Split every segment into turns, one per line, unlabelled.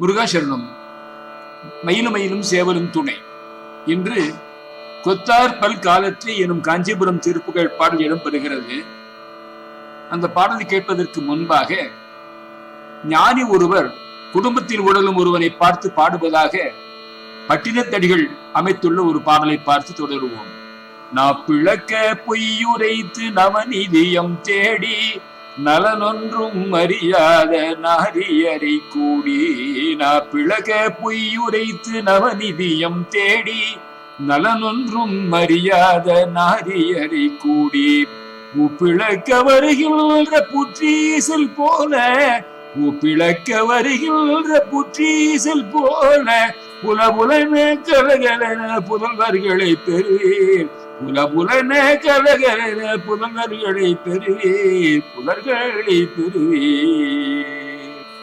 முருகாசரணம். மயிலும் மயிலும் சேவலும் துணை. இன்று கொத்தார் பல் காலற்றி எனும் காஞ்சிபுரம் திருப்புகள் பாடல் இடம்பெறுகிறது. அந்த பாடலை கேட்பதற்கு முன்பாக ஞானி ஒருவர் குடும்பத்தில் உடலும் ஒருவனை பார்த்து பாடுவதாக பட்டினத்தடிகள் அமைத்துள்ள ஒரு பாடலை பார்த்து தொடருவோம். நான் பிளக்க பொய்யுரைத்து நவநிதியம் தேடி நலனொன்றும் அறியாத நாரியரை கூடி நான் பிளக பொய்யுரைத்து நவநிதியம் தேடி நலனொன்றும் அறியாத நாரியரை கூடி உப்பிழக்க வருகின்ற புற்றீசல் போல உப்பிழக்க வருகின்ற புற்றீசல் போல புலபுலன கலகலன புதல்வர்களை பெறுவீர் புலபுலன கலகலன புலங்கர்களை பெறுவே புலர்களை பெறுவே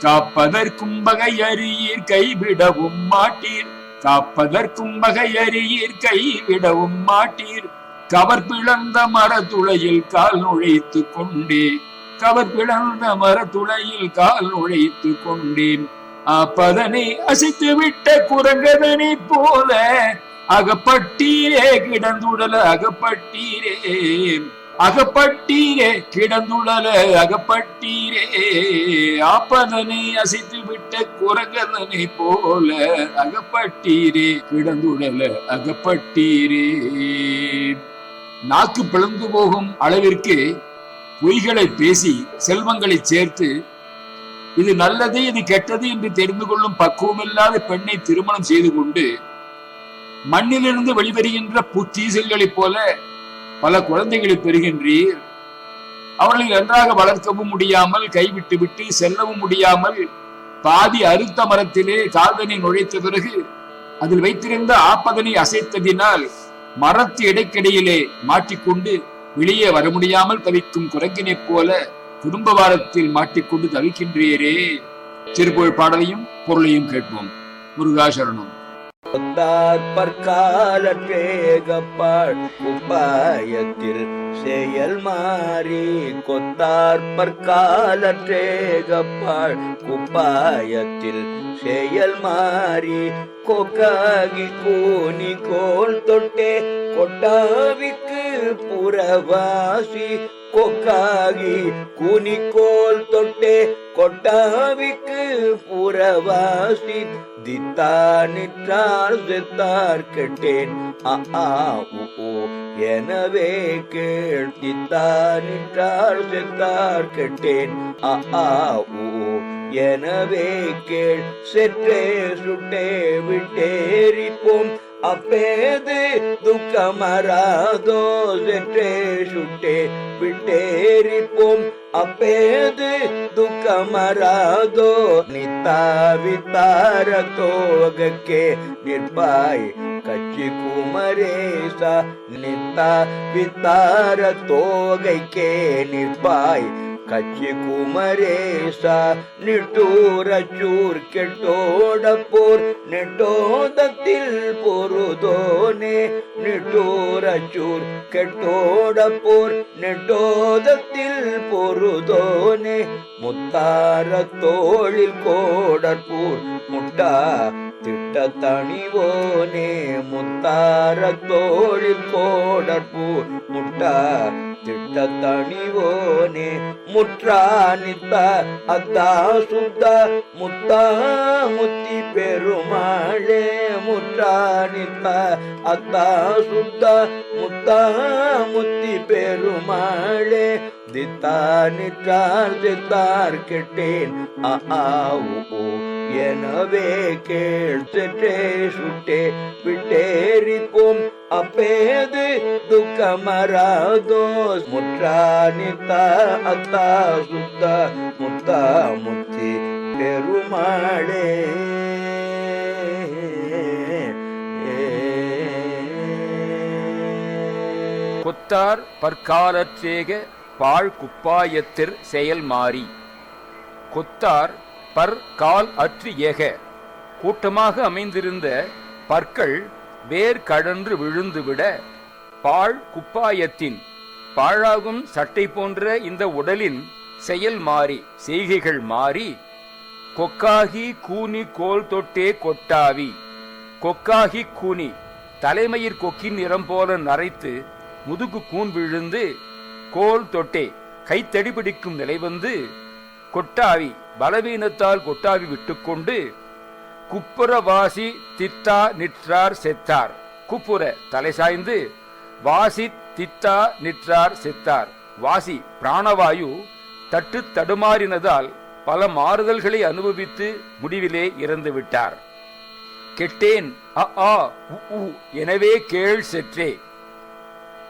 காப்பதற்கும் வகையறியீர் கைவிடவும் மாட்டீர். காப்பதற்கும் வகையறியீர் கைவிடவும் மாட்டீர். கவர் பிளந்த மரத்துளையில் கால் நுழைத்து கொண்டே கவர் பிளந்த மரத்துளையில் கால் நுழைத்து கொண்டேன். அப்பதனை அசைத்து விட்ட குரங்கதனை போல அகப்பட்டீரே கிடந்துடல அகப்பட்டீரே. அகப்பட்டீரே கிடந்துடல அகப்பட்டீரே. ஆப்பதனை அசைத்து விட்ட குரகதனை போல அகப்பட்டீரே கிடந்துடல அகப்பட்டீரே. நாக்கு பிளந்து போகும் அளவிற்கு பொய்களை பேசி செல்வங்களை சேர்த்து இது நல்லது இது கெட்டது என்று தெரிந்து கொள்ளும் பக்குவமில்லாத பெண்ணை திருமணம் செய்து கொண்டு மண்ணிலிருந்து வெளிவருகின்ற புத்தீசல்களைப் போல பல குழந்தைகளை பெறுகின்றீர். அவர்களை நன்றாக வளர்க்கவும் முடியாமல் கைவிட்டு விட்டு செல்லவும் முடியாமல் பாதி அறுத்த மரத்திலே கால்தனை நுழைத்த பிறகு அதில் வைத்திருந்த ஆப்பதனை அசைத்ததினால் மரத்து இடைக்கிடையிலே மாட்டிக்கொண்டு வெளியே வர முடியாமல் தவிக்கும் குரங்கினைப் போல குடும்ப வாரத்தில் மாட்டிக்கொண்டு தவிக்கின்றீரே. திருப்புகழ் பாடலையும் பொருளையும் கேட்போம். முருகாசரணம்.
கொத்தார் பற்காலற்றேகப்பாள் உபாயத்தில் செயல் மாறி கொத்தார் பற்காலற்றேகப்பாள் உபாயத்தில் செயல் மாறி கொக்காகி கூனி கோல் தொட்டே கொட்டாவிக்கு புறவாசி கொக்காகி கூனிக்கோல் தொட்டே கொட்டாவிக்கு புறவாசி. தித்தானிற்றார் செத்தார் கெட்டேன். அ ஆ எனவே கேள். தித்தானிற்றார் செத்தார் கெட்டேன். அ ஆ எனவே கேள். செற்றே சுட்டே விட்டேரிப்போம் அப்பேது துக்கமராதோ செற்றே சுட்டே விட்டேரிப்போம் அப்பேது துக்கமராதோ நித்தாவித்தார தோகಕ್ಕೆ நிற்பாய் கட்சி குமரேச நித்தா வித்தார தோகைக்கே நிற்பாய் கட்சி குமரேச நிட்டூரச்சூர் கெட்டோட போர் நெட்டோதத்தில் பொருதோனே. நிட்டூரச்சூர் கெட்டோட போர் நெட்டோதத்தில் பொருதோனே. முத்தார தோளில் கோடற்பூர் முட்டா திட்ட தணிவோனே. முத்தார தோளில் கோடற்பூர் முட்டா திட்ட தணிவோனே முற்றானித்த அத்தா சுத்த முத்தா முத்தி பெருமாளே முற்றானித்த அத்தா சுத்த முத்தா முத்தி பெருமாளே தித்தானிற்றார் தித்தார் கெட்டேன். ஆ உ எனவே கேள் செற்றே சுட்டே விட்டேரிப்போம் அப்பேது துக்கமராதோ முற்றானித்த அத்தா சுத்த முத்தா முத்தி பெருமாளே.
கொத்தார் பற்காலற்றேக பாழ் குப்பாயத்திற் செயல் மாறி. கொத்தார் பற்கால் அற்று ஏக. கூட்டமாக அமைந்திருந்த பற்கள் வேர் கழன்று விழுந்துவிட பாழ் குப்பாயத்தின் பாழாகும் சட்டை போன்ற இந்த உடலின் செயல் மாறி செய்கைகள் மாறி
கொக்காகி கூனி கோல் தொட்டே கொட்டாவி. கொக்காகி கூனி தலைமயிர் கொக்கின் நிறம் போல நரைத்து முதுகு கூன் விழுந்து கோல் தொட்டே கைத்தடி பிடிக்கும் நிலை வந்து கொட்டாவி பலவீனத்தால் கொட்டாவி விட்டுக்கொண்டு குப்புற வாசி தித்தா நிற்றார் செத்தார். குப்புற தலை சாய்ந்து வாசி தித்தா நிற்றார் செத்தார். வாசி பிராணவாயு தட்டு தடுமாறினதால் பல மாறுதல்களை அனுபவித்து முடிவிலே இறந்து விட்டார். கெட்டேன் அ ஆ உ, உ, எனவே கேள் செற்றே.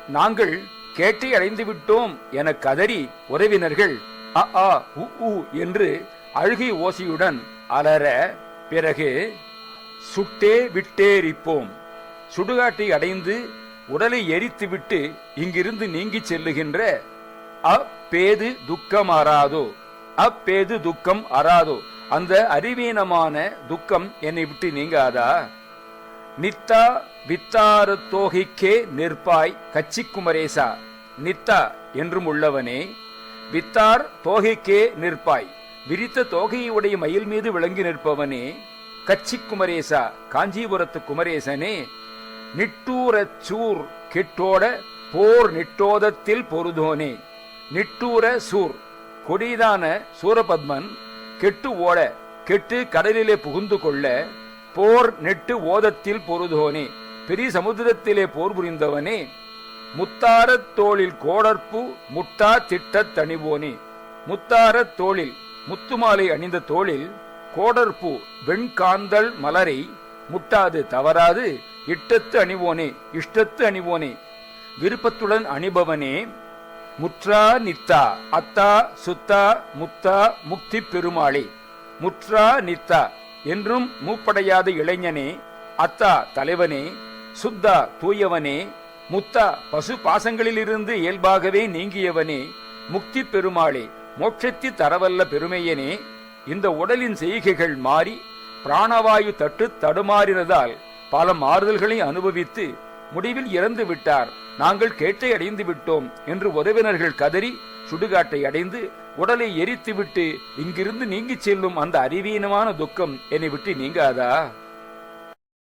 நாங்கள் கேட்டை அடைந்து விட்டோம் என கதறி உறவினர்கள் அ ஆ உ, உ என்று அழுகை ஓசையுடன் அலற பிறகு சுட்டே விட்டேரிப்போம் சுடுகாட்டை அடைந்து உடலை எரித்துவிட்டு இங்கிருந்து நீங்கிச் செல்லுகின்ற அப்பேது துக்கம் அறாதோ அப்பேது துக்கம் அறாதோ அந்த அறிவீனமான துக்கம் என்னை விட்டு நீங்காதா? நித்தா வித்தார தோகைக்கே நிற்பாய் கச்சிக்குமரேசா நித்தா என்றும் உள்ளவனே வித்தார் தோகைக்கே நிற்பாய். விரித்த தோகையை உடைய மயில் மீது விளங்கி நிற்பவனே கச்சி குமரேசா காஞ்சிபுரத்து குமரேசனே நிட்டூரச்சூர் கெட்டோட போர் நிட்டோதத்தில் பொருதோனே. நிட்டூர சூர் கொடிதான சூரபத்மன் கெட்டு ஓட கெட்டு கடலிலே புகுந்து கொள்ள போர் நெட்டு ஓதத்தில் பொருதோனே. பெரிய சமுத்திரத்திலே போர் புரிந்தவனே முத்தாரத் தோளில் கோடற்பு முட்டா திட்டத் தணிவோனே. முத்தாரத் தோளில் முத்துமாலை அணிந்த தோளில் கோடற்பூ வெண்காந்தல் மலரை முட்டாது தவறாது இட்டத்து அணிவோனே இஷ்டத்து அணிவோனே விருப்பத்துடன் அணிபவனே முற்றா நித்தா அத்தா சுத்தா முத்தா முக்தி பெருமாளே முற்றா நித்தா என்றும் மூப்படையாத இளைஞனே அத்தா தலைவனே சுத்தா தூயவனே முத்தா பசு பாசங்களிலிருந்து இயல்பாகவே நீங்கியவனே முக்தி பெருமாளே மோட்சத்தி தரவல்ல பெருமையனே இந்த உடலின் செய்கைகள் மாறி பிராணவாயு தட்டு தடுமாறினதால் பல மாறுதல்களை அனுபவித்து முடிவில் இறந்து விட்டார். நாங்கள் கேட்டை அடைந்து விட்டோம் என்று உறவினர்கள் கதறி சுடுகாட்டை அடைந்து உடலை எரித்துவிட்டு இங்கிருந்து நீங்கிச் செல்லும் அந்த அறிவீனமான துக்கம் என்னை விட்டு நீங்காதா?